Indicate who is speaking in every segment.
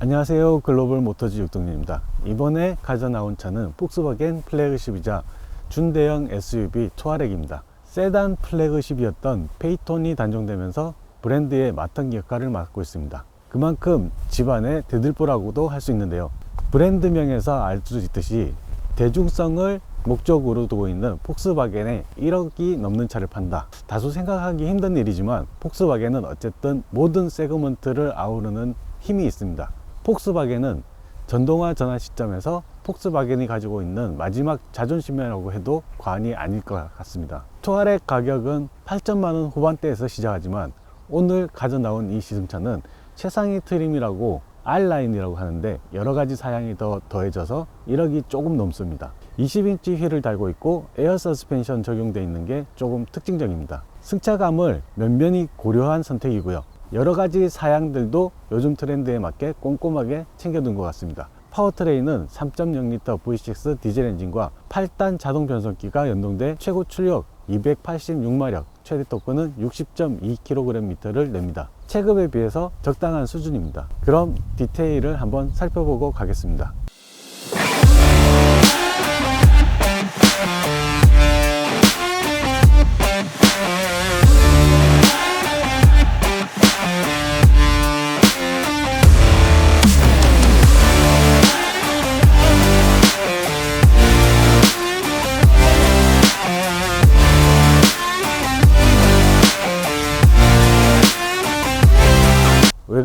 Speaker 1: 안녕하세요. 글로벌 모터즈 육동님입니다. 이번에 가져 나온 차는 폭스바겐 플래그십이자 준대형 SUV 투아렉입니다. 세단 플래그십이었던 페이톤이 단종되면서 브랜드의 마탕 역할을 맡고 있습니다. 그만큼 집안의 대들보라고도 할 수 있는데요. 브랜드명에서 알 수 있듯이 대중성을 목적으로 두고 있는 폭스바겐에 1억이 넘는 차를 판다. 다소 생각하기 힘든 일이지만 폭스바겐은 어쨌든 모든 세그먼트를 아우르는 힘이 있습니다. 폭스바겐은 전동화 전환 시점에서 폭스바겐이 가지고 있는 마지막 자존심이라고 해도 과언이 아닐 것 같습니다. 투아렉 가격은 8천만 원 후반대에서 시작하지만 오늘 가져 나온 이 시승차는 최상위 트림이라고 R라인이라고 하는데 여러 가지 사양이 더 더해져서 1억이 조금 넘습니다. 20인치 휠을 달고 있고 에어 서스펜션 적용되어 있는 게 조금 특징적입니다. 승차감을 면면히 고려한 선택이고요. 여러 가지 사양들도 요즘 트렌드에 맞게 꼼꼼하게 챙겨둔 것 같습니다. 파워트레인은 3.0L V6 디젤 엔진과 8단 자동 변속기가 연동돼 최고 출력 286마력, 최대 토크는 60.2kgm를 냅니다. 체급에 비해서 적당한 수준입니다. 그럼 디테일을 한번 살펴보고 가겠습니다.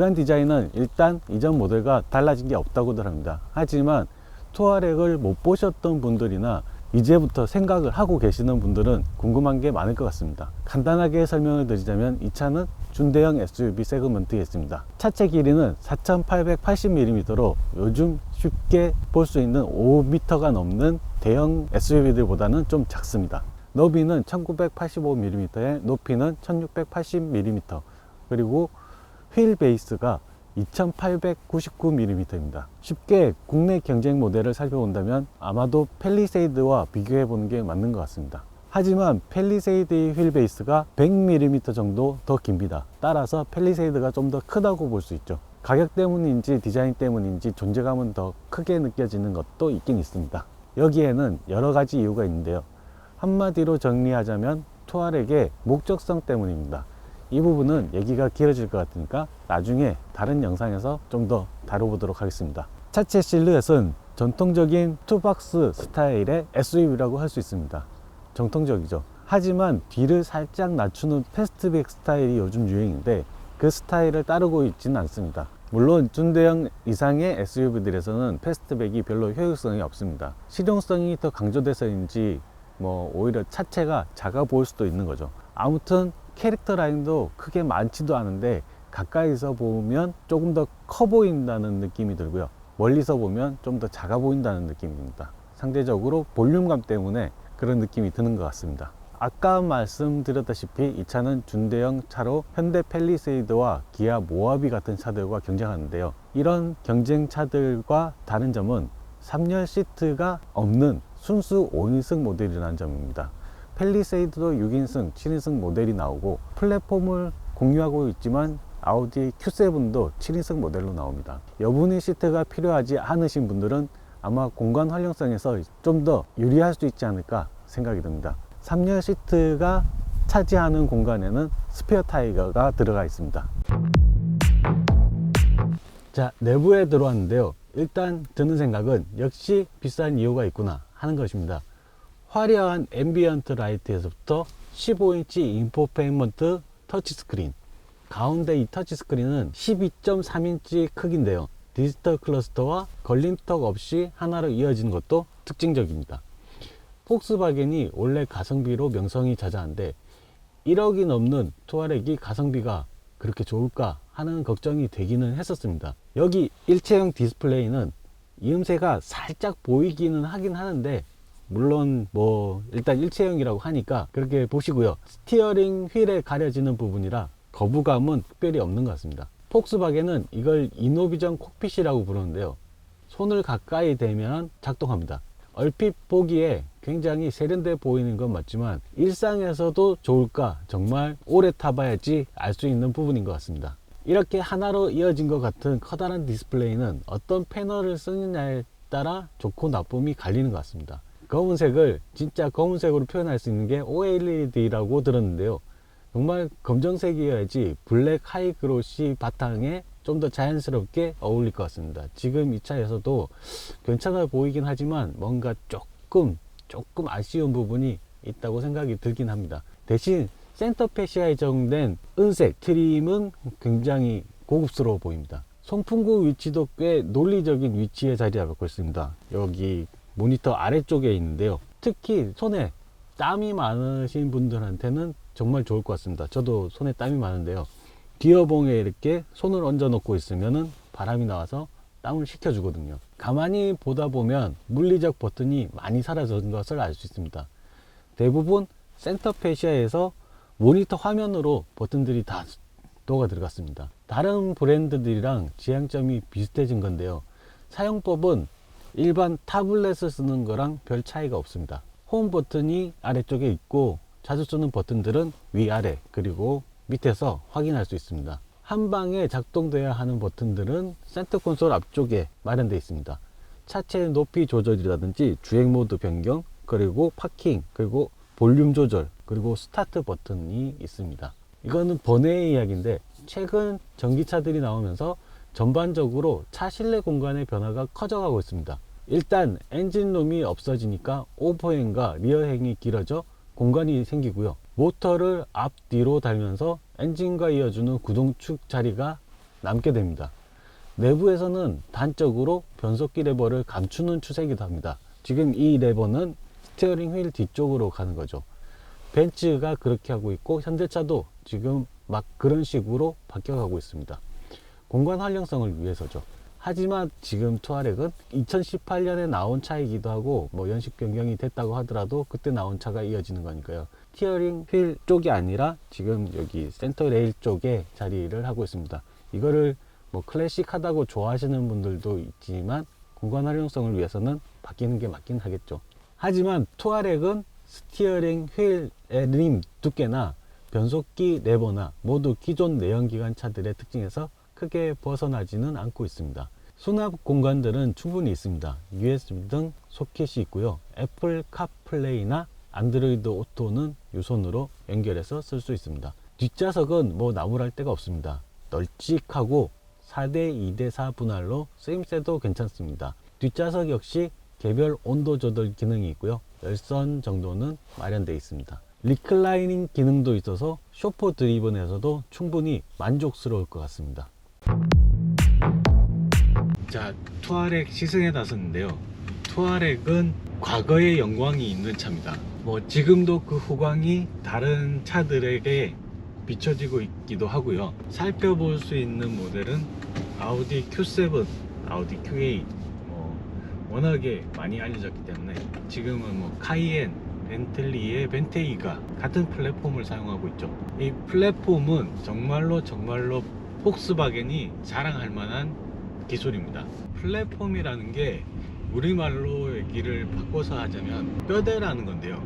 Speaker 1: 외관 디자인은 일단 이전 모델과 달라진 게 없다고들 합니다. 하지만 투아렉을 못 보셨던 분들이나 이제부터 생각을 하고 계시는 분들은 궁금한 게 많을 것 같습니다. 간단하게 설명을 드리자면 이 차는 준대형 SUV 세그먼트에 있습니다. 차체 길이는 4880mm로 요즘 쉽게 볼 수 있는 5m가 넘는 대형 SUV들보다는 좀 작습니다. 너비는 1985mm에 높이는 1680mm 그리고 휠 베이스가 2899mm입니다. 쉽게 국내 경쟁 모델을 살펴본다면 아마도 펠리세이드와 비교해 보는 게 맞는 것 같습니다. 하지만 펠리세이드의 휠 베이스가 100mm 정도 더 깁니다. 따라서 펠리세이드가 좀 더 크다고 볼 수 있죠. 가격 때문인지 디자인 때문인지 존재감은 더 크게 느껴지는 것도 있긴 있습니다. 여기에는 여러 가지 이유가 있는데요. 한마디로 정리하자면 투아렉의 목적성 때문입니다. 이 부분은 얘기가 길어질 것 같으니까 나중에 다른 영상에서 좀 더 다뤄보도록 하겠습니다. 차체 실루엣은 전통적인 투박스 스타일의 SUV라고 할 수 있습니다. 정통적이죠. 하지만 뒤를 살짝 낮추는 패스트백 스타일이 요즘 유행인데 그 스타일을 따르고 있지는 않습니다. 물론 준대형 이상의 SUV들에서는 패스트백이 별로 효율성이 없습니다. 실용성이 더 강조돼서인지 뭐 오히려 차체가 작아 보일 수도 있는 거죠. 아무튼 캐릭터 라인도 크게 많지도 않은데 가까이서 보면 조금 더 커 보인다는 느낌이 들고요. 멀리서 보면 좀 더 작아 보인다는 느낌입니다. 상대적으로 볼륨감 때문에 그런 느낌이 드는 것 같습니다. 아까 말씀드렸다시피 이 차는 준대형 차로 현대 펠리세이드와 기아 모하비 같은 차들과 경쟁하는데요. 이런 경쟁 차들과 다른 점은 3열 시트가 없는 순수 5인승 모델이라는 점입니다. 펠리세이드도 6인승, 7인승 모델이 나오고 플랫폼을 공유하고 있지만 아우디 Q7도 7인승 모델로 나옵니다. 여분의 시트가 필요하지 않으신 분들은 아마 공간 활용성에서 좀 더 유리할 수 있지 않을까 생각이 듭니다. 3열 시트가 차지하는 공간에는 스페어 타이어가 들어가 있습니다. 자, 내부에 들어왔는데요. 일단 드는 생각은 역시 비싼 이유가 있구나 하는 것입니다. 화려한 앰비언트 라이트에서부터 15인치 인포테인먼트 터치스크린. 가운데 이 터치스크린은 12.3인치 크기인데요. 디지털 클러스터와 걸림턱 없이 하나로 이어지는 것도 특징적입니다. 폭스바겐이 원래 가성비로 명성이 자자한데 1억이 넘는 투아렉이 가성비가 그렇게 좋을까 하는 걱정이 되기는 했었습니다. 여기 일체형 디스플레이는 이음새가 살짝 보이기는 하긴 하는데 물론 뭐 일단 일체형이라고 하니까 그렇게 보시고요. 스티어링 휠에 가려지는 부분이라 거부감은 특별히 없는 것 같습니다. 폭스바겐은 이걸 이노비전 콕핏이라고 부르는데요. 손을 가까이 대면 작동합니다. 얼핏 보기에 굉장히 세련돼 보이는 건 맞지만 일상에서도 좋을까 정말 오래 타봐야지 알 수 있는 부분인 것 같습니다. 이렇게 하나로 이어진 것 같은 커다란 디스플레이는 어떤 패널을 쓰느냐에 따라 좋고 나쁨이 갈리는 것 같습니다. 검은색을 진짜 검은색으로 표현할 수 있는 게 OLED라고 들었는데요. 정말 검정색이어야지 블랙 하이그로시 바탕에 좀 더 자연스럽게 어울릴 것 같습니다. 지금 이 차에서도 괜찮아 보이긴 하지만 뭔가 조금 조금 아쉬운 부분이 있다고 생각이 들긴 합니다. 대신 센터페시아에 적용된 은색 트림은 굉장히 고급스러워 보입니다. 송풍구 위치도 꽤 논리적인 위치에 자리 잡고 있습니다. 여기 모니터 아래쪽에 있는데요. 특히 손에 땀이 많으신 분들한테는 정말 좋을 것 같습니다. 저도 손에 땀이 많은데요. 기어봉에 이렇게 손을 얹어 놓고 있으면은 바람이 나와서 땀을 식혀주거든요. 가만히 보다 보면 물리적 버튼이 많이 사라진 것을 알 수 있습니다. 대부분 센터페시아에서 모니터 화면으로 버튼들이 다 녹아 들어갔습니다. 다른 브랜드들이랑 지향점이 비슷해진 건데요. 사용법은 일반 타블렛을 쓰는 거랑 별 차이가 없습니다. 홈 버튼이 아래쪽에 있고 자주 쓰는 버튼들은 위아래 그리고 밑에서 확인할 수 있습니다. 한 방에 작동돼야 하는 버튼들은 센터 콘솔 앞쪽에 마련되어 있습니다. 차체 높이 조절이라든지 주행 모드 변경, 그리고 파킹, 그리고 볼륨 조절, 그리고 스타트 버튼이 있습니다. 이거는 번외의 이야기인데 최근 전기차들이 나오면서 전반적으로 차 실내 공간의 변화가 커져가고 있습니다. 일단 엔진룸이 없어지니까 오버행과 리어행이 길어져 공간이 생기고요. 모터를 앞뒤로 달면서 엔진과 이어주는 구동축 자리가 남게 됩니다. 내부에서는 단적으로 변속기 레버를 감추는 추세이기도 합니다. 지금 이 레버는 스티어링 휠 뒤쪽으로 가는 거죠. 벤츠가 그렇게 하고 있고 현대차도 지금 막 그런 식으로 바뀌어가고 있습니다. 공간 활용성을 위해서죠. 하지만 지금 투아렉은 2018년에 나온 차이기도 하고 뭐 연식 변경이 됐다고 하더라도 그때 나온 차가 이어지는 거니까요. 티어링 휠 쪽이 아니라 지금 여기 센터 레일 쪽에 자리를 하고 있습니다. 이거를 뭐 클래식하다고 좋아하시는 분들도 있지만 공간 활용성을 위해서는 바뀌는 게 맞긴 하겠죠. 하지만 투아렉은 스티어링 휠의 림 두께나 변속기 레버나 모두 기존 내연기관 차들의 특징에서 크게 벗어나지는 않고 있습니다. 수납 공간들은 충분히 있습니다. USB 등 소켓이 있고요. 애플 카플레이나 안드로이드 오토는 유선으로 연결해서 쓸 수 있습니다. 뒷좌석은 뭐 나무랄 데가 없습니다. 널찍하고 4대 2대 4 분할로 쓰임새도 괜찮습니다. 뒷좌석 역시 개별 온도 조절 기능이 있고요. 열선 정도는 마련되어 있습니다. 리클라이닝 기능도 있어서 쇼퍼 드리븐에서도 충분히 만족스러울 것 같습니다. 자, 투아렉 시승에 나섰는데요. 투아렉은 과거의 영광이 있는 차입니다. 뭐 지금도 그 후광이 다른 차들에게 비춰지고 있기도 하고요. 살펴볼 수 있는 모델은 아우디 Q7, 아우디 Q8, 뭐 워낙에 많이 알려졌기 때문에 지금은 뭐 카이엔, 벤틀리의 벤테이가 같은 플랫폼을 사용하고 있죠. 이 플랫폼은 정말로 정말로 폭스바겐이 자랑할 만한 기술입니다. 플랫폼이라는 게 우리말로 얘기를 바꿔서 하자면 뼈대라는 건데요.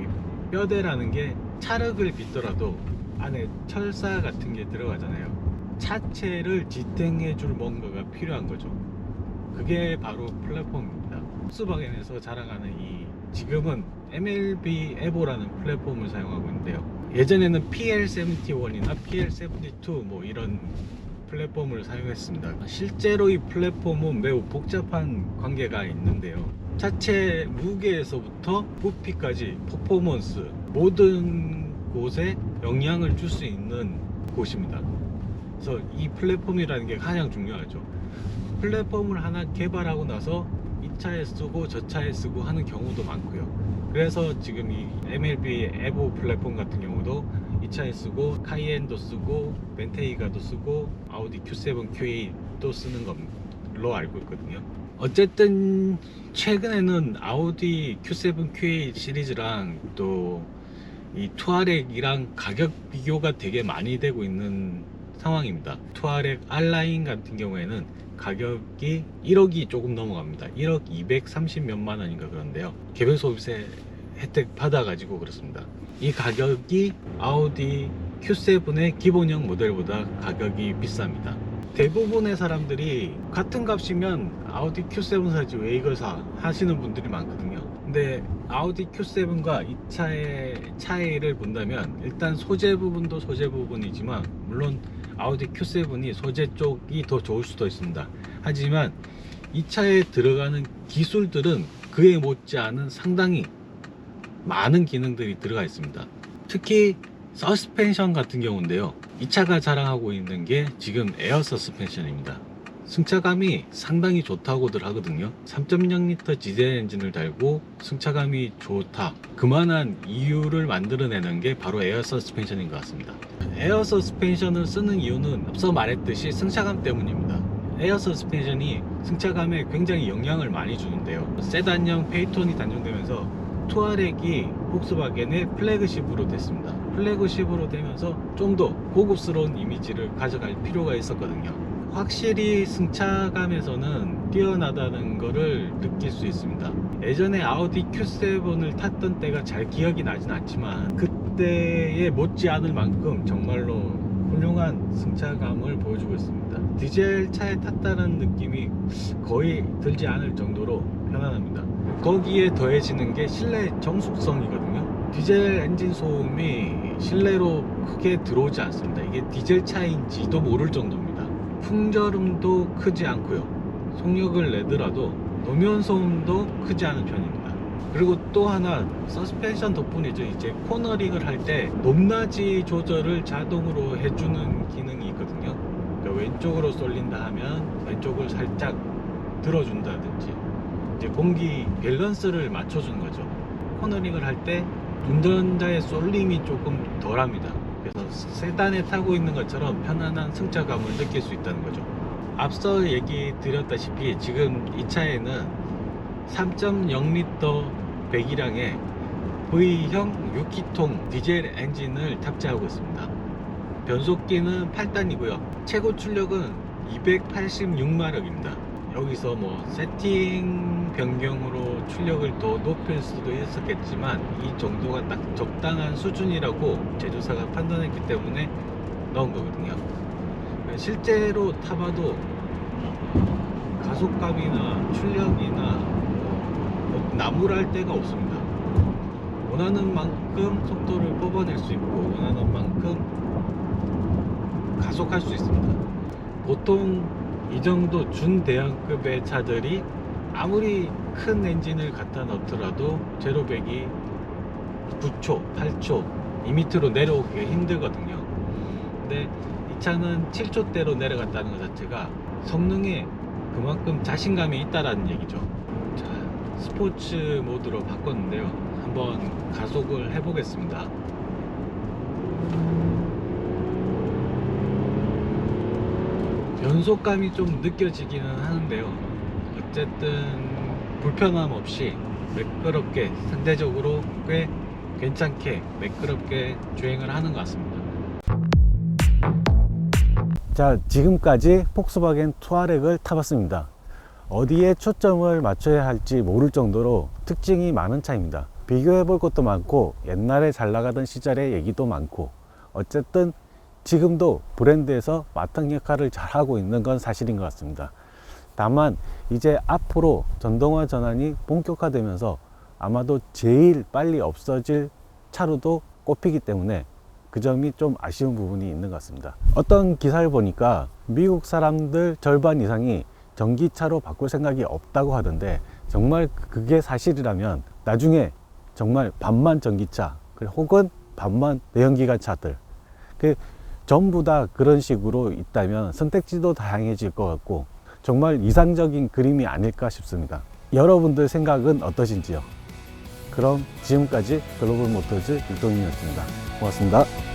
Speaker 1: 이 뼈대라는 게 찰흙을 빚더라도 안에 철사 같은 게 들어가잖아요. 차체를 지탱해 줄 뭔가가 필요한 거죠. 그게 바로 플랫폼입니다. 폭스바겐에서 자랑하는 이 지금은 MLB 에보라는 플랫폼을 사용하고 있는데요. 예전에는 PL71이나 PL72 뭐 이런 플랫폼을 사용했습니다. 실제로 이 플랫폼은 매우 복잡한 관계가 있는데요. 차체 무게에서부터 부피까지 퍼포먼스 모든 곳에 영향을 줄 수 있는 곳입니다. 그래서 이 플랫폼이라는 게 가장 중요하죠. 플랫폼을 하나 개발하고 나서 이 차에 쓰고 저 차에 쓰고 하는 경우도 많고요. 그래서 지금 이 MLB 에보 플랫폼 같은 경우도 이 차에 쓰고 카이엔도 쓰고 벤테이가도 쓰고 아우디 Q7, Q8도 쓰는 걸로 알고 있거든요. 어쨌든 최근에는 아우디 Q7, Q8 시리즈랑 또 이 투아렉이랑 가격 비교가 되게 많이 되고 있는 상황입니다. 투아렉 R라인 같은 경우에는 가격이 1억이 조금 넘어갑니다. 1억 230 몇만 원인가 그런데요. 개별 소비세 혜택 받아 가지고 그렇습니다. 이 가격이 아우디 Q7의 기본형 모델보다 가격이 비쌉니다. 대부분의 사람들이 같은 값이면 아우디 Q7 사지 왜 이걸 사 하시는 분들이 많거든요. 근데 아우디 Q7과 이 차의 차이를 본다면 일단 소재 부분도 소재 부분이지만 물론 아우디 Q7이 소재 쪽이 더 좋을 수도 있습니다. 하지만 이 차에 들어가는 기술들은 그에 못지않은 상당히 많은 기능들이 들어가 있습니다. 특히 서스펜션 같은 경우인데요. 이 차가 자랑하고 있는 게 지금 에어 서스펜션입니다. 승차감이 상당히 좋다고들 하거든요. 3.0L 디젤 엔진을 달고 승차감이 좋다. 그만한 이유를 만들어내는 게 바로 에어 서스펜션인 것 같습니다. 에어 서스펜션을 쓰는 이유는 앞서 말했듯이 승차감 때문입니다. 에어 서스펜션이 승차감에 굉장히 영향을 많이 주는데요. 세단형 페이톤이 단종되면서 투아렉이 폭스바겐의 플래그십으로 됐습니다. 플래그십으로 되면서 좀 더 고급스러운 이미지를 가져갈 필요가 있었거든요. 확실히 승차감에서는 뛰어나다는 것을 느낄 수 있습니다. 예전에 아우디 Q7을 탔던 때가 잘 기억이 나진 않지만 그때에 못지않을 만큼 정말로 훌륭한 승차감을 보여주고 있습니다. 디젤 차에 탔다는 느낌이 거의 들지 않을 정도로 편안합니다. 거기에 더해지는 게 실내 정숙성이거든요. 디젤 엔진 소음이 실내로 크게 들어오지 않습니다. 이게 디젤 차인지도 모를 정도입니다. 풍절음도 크지 않고요. 속력을 내더라도 노면 소음도 크지 않은 편입니다. 그리고 또 하나 서스펜션 덕분이죠. 이제 코너링을 할 때 높낮이 조절을 자동으로 해주는 기능이 있거든요. 그러니까 왼쪽으로 쏠린다 하면 왼쪽을 살짝 들어준다든지 이제 공기 밸런스를 맞춰주는 거죠. 코너링을 할 때 운전자의 쏠림이 조금 덜합니다. 그래서 세단에 타고 있는 것처럼 편안한 승차감을 느낄 수 있다는 거죠. 앞서 얘기 드렸다시피 지금 이 차에는 3.0L 배기량의 V형 6기통 디젤 엔진을 탑재하고 있습니다. 변속기는 8단이고요. 최고 출력은 286마력입니다. 여기서 뭐 세팅 변경으로 출력을 더 높일 수도 있었겠지만 이 정도가 딱 적당한 수준이라고 제조사가 판단했기 때문에 넣은 거거든요. 실제로 타봐도 가속감이나 출력이나 뭐 나무랄 데가 없습니다. 원하는 만큼 속도를 뽑아낼 수 있고 원하는 만큼 가속할 수 있습니다. 보통 이 정도 준대형급의 차들이 아무리 큰 엔진을 갖다 넣더라도 제로백이 9초, 8초 이 밑으로 내려오기가 힘들거든요. 근데 이 차는 7초대로 내려갔다는 것 자체가 성능에 그만큼 자신감이 있다라는 얘기죠. 자, 스포츠 모드로 바꿨는데요. 한번 가속을 해보겠습니다. 변속감이 좀 느껴지기는 하는데요. 어쨌든 불편함 없이 매끄럽게 상대적으로 꽤 괜찮게 매끄럽게 주행을 하는 것 같습니다. 자, 지금까지 폭스바겐 투아렉을 타봤습니다. 어디에 초점을 맞춰야 할지 모를 정도로 특징이 많은 차입니다. 비교해 볼 것도 많고 옛날에 잘 나가던 시절의 얘기도 많고 어쨌든 지금도 브랜드에서 마땅 역할을 잘 하고 있는 건 사실인 것 같습니다. 다만 이제 앞으로 전동화 전환이 본격화되면서 아마도 제일 빨리 없어질 차로도 꼽히기 때문에 그 점이 좀 아쉬운 부분이 있는 것 같습니다. 어떤 기사를 보니까 미국 사람들 절반 이상이 전기차로 바꿀 생각이 없다고 하던데 정말 그게 사실이라면 나중에 정말 반만 전기차 혹은 반만 내연기관 차들 그 전부 다 그런 식으로 있다면 선택지도 다양해질 것 같고 정말 이상적인 그림이 아닐까 싶습니다. 여러분들 생각은 어떠신지요? 그럼 지금까지 글로벌 모터즈 일동이었습니다. 고맙습니다.